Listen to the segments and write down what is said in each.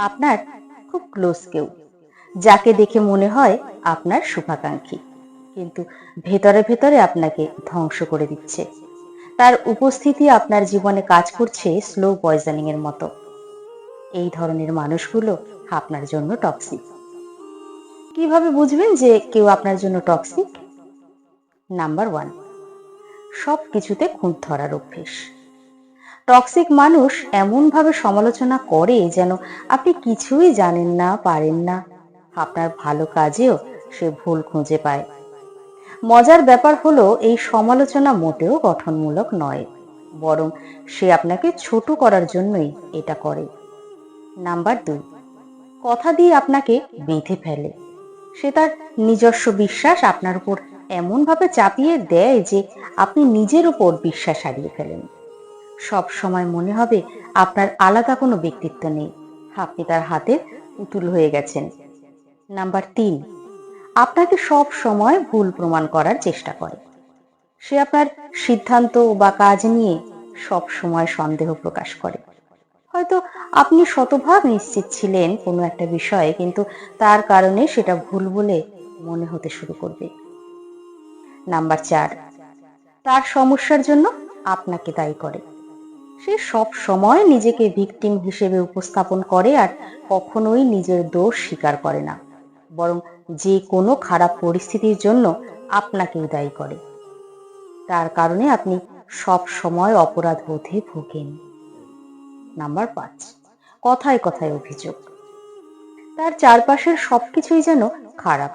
আপনার খুব ক্লোজ কেউ, যাকে দেখে মনে হয় আপনার শুভাকাঙ্ক্ষী। কিন্তু ভেতরে ভেতরে আপনাকে ধ্বংস করে দিচ্ছে। তার উপস্থিতি আপনার জীবনে কাজ করছে স্লো পয়জনিং এর মতো। এই ধরনের মানুষগুলো আপনার জন্য টক্সিক কীভাবে বুঝবেন যে কেউ আপনার জন্য টক্সিক নাম্বার ওয়ান সব কিছুতে খুঁত ধরার অভ্যেস। টক্সিক মানুষ এমনভাবে সমালোচনা করে যেন আপনি কিছুই জানেন না, পারেন না। আপনার ভালো কাজেও সে ভুল খুঁজে পায়। মজার ব্যাপার হলো, এই সমালোচনা মোটেও গঠনমূলক নয়, বরং সে আপনাকে ছোট করার জন্যই এটা করে। নাম্বার দুই, কথা দিয়ে আপনাকে বেঁধে ফেলে। সে তার নিজস্ব বিশ্বাস আপনার উপর এমনভাবে চাপিয়ে দেয় যে আপনি নিজের উপর বিশ্বাস হারিয়ে ফেলেন। সব সময় মনে হবে আপনার আলাদা কোনো ব্যক্তিত্ব নেই। আপনি তার হাতে পুতুল হয়ে গেছেন। নাম্বার তিন, আপনাকে সব সময় ভুল প্রমাণ করার চেষ্টা করে। সে আপনার সিদ্ধান্ত বা কাজ নিয়ে সব সময় সন্দেহ প্রকাশ করে। হয়তো আপনি শতভাগ নিশ্চিত ছিলেন কোনো একটা বিষয়ে, কিন্তু তার কারণে সেটা ভুল বলে মনে হতে শুরু করবে। নাম্বার চার, তার সমস্যার জন্য আপনাকে দায়ী করে। সে সব সময় নিজেকে ভিকটিম হিসেবে উপস্থাপন করে আর কখনোই নিজের দোষ স্বীকার করে না। বরং যে কোনো খারাপ পরিস্থিতির জন্য আপনাকেই দায়ী করে। তার কারণে আপনি সব সময় অপরাধ বোধে ভোগেন। নাম্বার পাঁচ, কথায় কথায় অভিযোগ। তার চারপাশের সবকিছুই যেন খারাপ।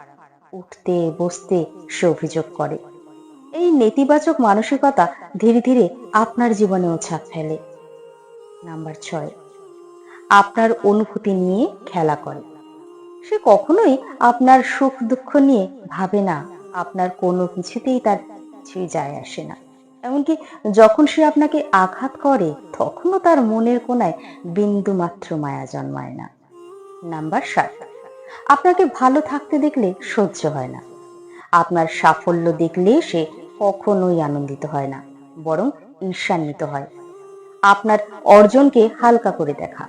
উঠতে, বসতে সে অভিযোগ করে। এই নেতিবাচক মানসিকতা ধীরে ধীরে আপনার জীবনেও ছাপ ফেলে। নাম্বার ছয়, আপনার অনুভূতি নিয়ে খেলা করে। সে কখনোই আপনার সুখ দুঃখ নিয়ে ভাবে না, আপনার কোনো কিছুতেই তার কিছুই যায় আসে না। এমনকি যখন সে আপনাকে আঘাত করে, তখনও তার মনের কোনায় বিন্দু মাত্র মায়া জন্মায় না। নাম্বার সাত, আপনাকে ভালো থাকতে দেখলে সহ্য হয় না। আপনার সাফল্য দেখলে সে কখনোই আনন্দিত হয় না, বরং ঈর্ষান্বিত হয়। আপনার অর্জনকে হালকা করে দেখা,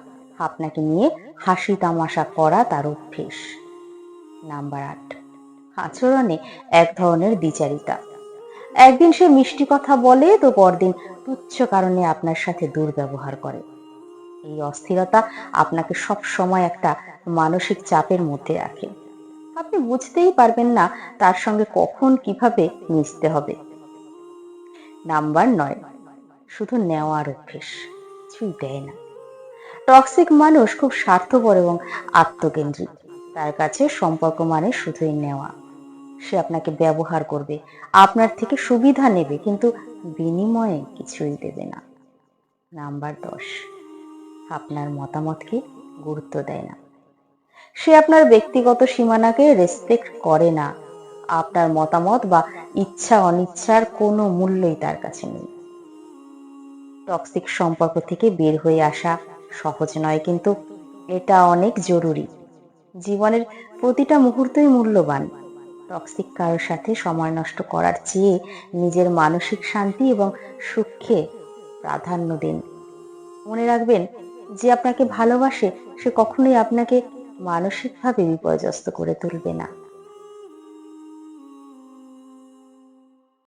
আপনাকে নিয়ে হাসি তামাশা করা তার অভ্যেস। নাম্বার আট, আচরণে এক ধরনের দ্বিচারিতা একদিন সে মিষ্টি কথা বলে, তো পরদিন তুচ্ছ কারণে আপনার সাথে দুর্ব্যবহার করে। এই অস্থিরতা আপনাকে সব সময় একটা মানসিক চাপের মধ্যে রাখে। আপনি বুঝতেই পারবেন না তার সঙ্গে কখন কীভাবে মিশতে হবে। নাম্বার নয়, শুধু নেওয়ার অভ্যেস, কিছুই দেয় না। টক্সিক মানুষ খুব স্বার্থপর এবং আত্মকেন্দ্রিক, তার কাছে সম্পর্ক মানে শুধুই নেওয়া। সে আপনাকে ব্যবহার করবে, আপনার থেকে সুবিধা নেবে, কিন্তু বিনিময়ে কিছুই দেবে না। নাম্বার দশ, আপনার মতামতকে গুরুত্ব দেয় না। সে আপনার ব্যক্তিগত সীমানাকে রেসপেক্ট করে না। আপনার মতামত বা ইচ্ছা অনিচ্ছার কোনো মূল্যই তার কাছে নেই। টক্সিক সম্পর্ক থেকে বের হয়ে আসা সহজ নয়, কিন্তু এটা অনেক জরুরি। জীবনের প্রতিটা মুহূর্তই মূল্যবান। টক্সিক কারোর সাথে সময় নষ্ট করার চেয়ে নিজের মানসিক শান্তি এবং সুখে প্রাধান্য দিন। মনে রাখবেন, যে আপনাকে ভালোবাসে, সে কখনোই আপনাকে মানসিকভাবে বিপর্যস্ত করে তুলবে না।